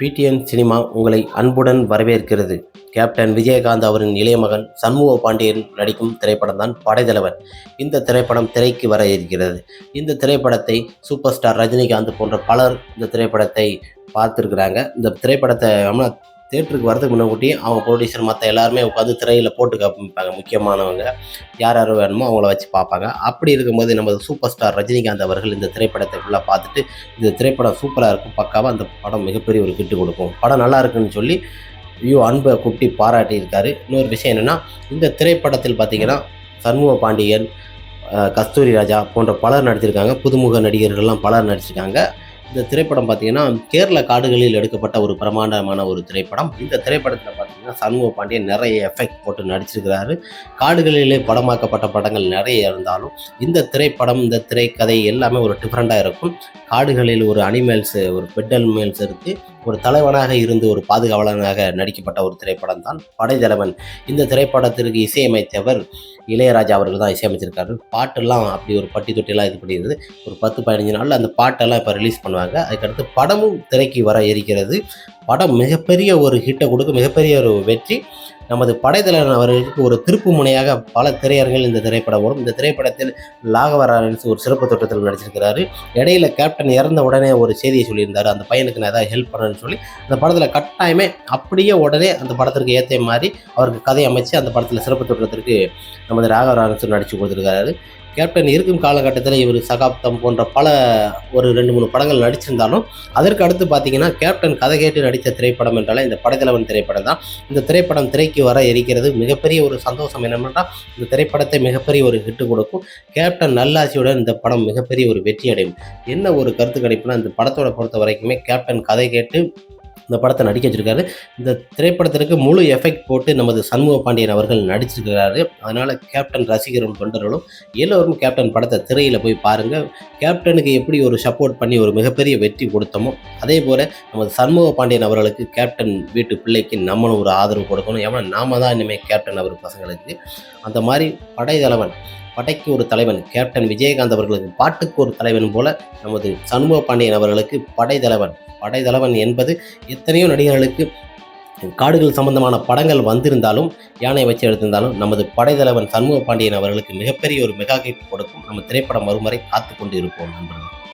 PTN cinema உங்களை அன்புடன் வரவேற்கிறது. கேப்டன் விஜயகாந்த் அவரின் இளைய மகன் சண்முக பாண்டியன் நடிக்கும் திரைப்படம் தான் படைத்தலைவன் இந்த திரைப்படம் திரைக்கு வர இருக்கிறது. இந்த திரைப்படத்தை சூப்பர் ஸ்டார் ரஜினிகாந்த் போன்ற பலர் இந்த திரைப்படத்தை பார்த்துருக்குறாங்க. இந்த திரைப்படத்தை தேட்டருக்கு வரதுக்கு முன்னாடி அவங்க ப்ரொடியூசர் மற்ற எல்லாருமே உட்காந்து திரையில் போட்டு காமிப்பாங்க முக்கியமானவங்க. யார் யார் வேணுமோ அவங்கள வச்சு பார்ப்பாங்க. அப்படி இருக்கும்போது நமது சூப்பர் ஸ்டார் ரஜினிகாந்த் அவர்கள் இந்த திரைப்படத்தை ஃபுல்லாக பார்த்துட்டு இந்த திரைப்படம் சூப்பராக இருக்கும் பக்காவாக அந்த படம் மிகப்பெரிய ஒரு கிட்டு கொடுக்கும். படம் நல்லா இருக்குன்னு சொல்லி ஐயோ அன்பை கூப்பிட்டு பாராட்டியிருக்காரு. இன்னொரு விஷயம் என்னென்னா இந்த திரைப்படத்தில் பார்த்தீங்கன்னா சண்முக பாண்டியன் கஸ்தூரி ராஜா போன்ற பலர் நடிச்சிருக்காங்க. புதுமுக நடிகர்கள்லாம் பலர் நடிச்சிருக்காங்க. இந்த திரைப்படம் பார்த்தீங்கன்னா கேரள காடுகளில் எடுக்கப்பட்ட ஒரு பிரமாண்டமான ஒரு திரைப்படம். இந்த திரைப்படத்தில் பார்த்தீங்கன்னா சண்முக பாண்டியன் நிறைய எஃபெக்ட் போட்டு நடிச்சிருக்கிறாரு. காடுகளிலே படமாக்கப்பட்ட படங்கள் நிறைய இருந்தாலும் இந்த திரைப்படம் இந்த திரைக்கதை எல்லாமே ஒரு டிஃப்ரெண்ட்டாக இருக்கும். காடுகளில் ஒரு அனிமல்ஸ் ஒரு பெட் மேல்ஸ் இருக்குது ஒரு தலைவனாக இருந்து ஒரு பாதுகாவலனாக நடிக்கப்பட்ட ஒரு திரைப்படம் தான் படைத்தலைவன் இந்த திரைப்படத்திற்கு இசையமைத்தவர் இளையராஜா அவர்கள் தான் இசையமைச்சிருக்காரு. பாட்டெல்லாம் அப்படி ஒரு பட்டி தொட்டிலாம் இது பண்ணியிருந்தது. ஒரு பத்து பதினஞ்சு நாளில் அந்த பாட்டெல்லாம் இப்போ ரிலீஸ் பண்ணுவாங்க அதுக்கடுத்து படமும் திரைக்கு வர இருக்கிறது படம் மிகப்பெரிய ஒரு ஹிட்டை கொடுக்க மிகப்பெரிய ஒரு வெற்றி. நமது படைத்தலைவன் அவர்களுக்கு ஒரு திருப்பு முனையாக பல திரையரங்கில் இந்த திரைப்படம் வரும். இந்த திரைப்படத்தில் லாகவராஜ் ஒரு சிறப்பு தோட்டத்தில் நடிச்சிருக்கிறாரு. இடையில கேப்டன் இறந்த உடனே ஒரு செய்தியை சொல்லியிருந்தார். அந்த பையனுக்கு நான் ஏதாவது ஹெல்ப் பண்ணேன்னு சொல்லி அந்த படத்தில் கட்டாயமே அப்படியே உடனே அந்த படத்திற்கு ஏற்ற மாதிரி அவருக்கு கதை அமைச்சு அந்த படத்தில் சிறப்பு தோட்டத்திற்கு நமது ராகவராஜன் நடித்து கொடுத்துருக்காரு கேப்டன் இருக்கும் காலகட்டத்தில் இவர் சகாப்தம் போன்ற பல ஒரு ரெண்டு மூணு படங்கள் நடிச்சிருந்தாலும் அதற்கு அடுத்து பார்த்தீங்கன்னா கேப்டன் கதை கேட்டு நடித்த திரைப்படம் என்றால் இந்த படைத்தலைவன் திரைப்படம் தான். இந்த திரைப்படம் திரைக்கு வர இருக்கிறது மிகப்பெரிய ஒரு சந்தோஷம் என்னென்னா இந்த திரைப்படத்தை மிகப்பெரிய ஒரு ஹிட்டு கொடுக்கும். கேப்டன் நல்லாட்சியுடன் இந்த படம் மிகப்பெரிய ஒரு வெற்றி அடையும் என்ன ஒரு கருத்து கணிப்புனா இந்த படத்தோட பொறுத்த வரைக்குமே கேப்டன் கதை கேட்டு இந்த படத்தை நடிக்க வச்சிருக்காரு. இந்த திரைப்படத்திற்கு முழு எஃபெக்ட் போட்டு நமது சண்முக பாண்டியன் அவர்கள் நடிச்சிருக்கிறாரு. அதனால் கேப்டன் ரசிகரும் தொண்டர்களும் எல்லோரும் கேப்டன் படத்தை திரையில் போய் பாருங்கள் கேப்டனுக்கு எப்படி ஒரு சப்போர்ட் பண்ணி ஒரு மிகப்பெரிய வெற்றி கொடுத்தோமோ அதே போல் நமது சண்முக பாண்டியன் அவர்களுக்கு கேப்டன் வீட்டு பிள்ளைக்கு நம்மளும் ஒரு ஆதரவு கொடுக்கணும். ஏன்னா நாம தான் இனிமேல் கேப்டன் அவர் பசங்களுக்கு. அந்த மாதிரி படைத்தலைவன் படைக்கு ஒரு தலைவன் கேப்டன் விஜயகாந்த் அவர்களுக்கு பாட்டுக்கு ஒரு தலைவன் போல நமது சண்முக பாண்டியன் அவர்களுக்கு படைத்தலைவன். படைத்தலைவன் என்பது எத்தனையோ நடிகர்களுக்கு காடுகள் சம்பந்தமான படங்கள் வந்திருந்தாலும் யானை வச்சு எடுத்திருந்தாலும் நமது படைத்தலைவன் சண்முக பாண்டியன் அவர்களுக்கு மிகப்பெரிய ஒரு மெகா கிட் கொடுக்கும். நம்ம திரைப்படம் வரும் வரை காத்து கொண்டு இருப்போம் நண்பர்கள்.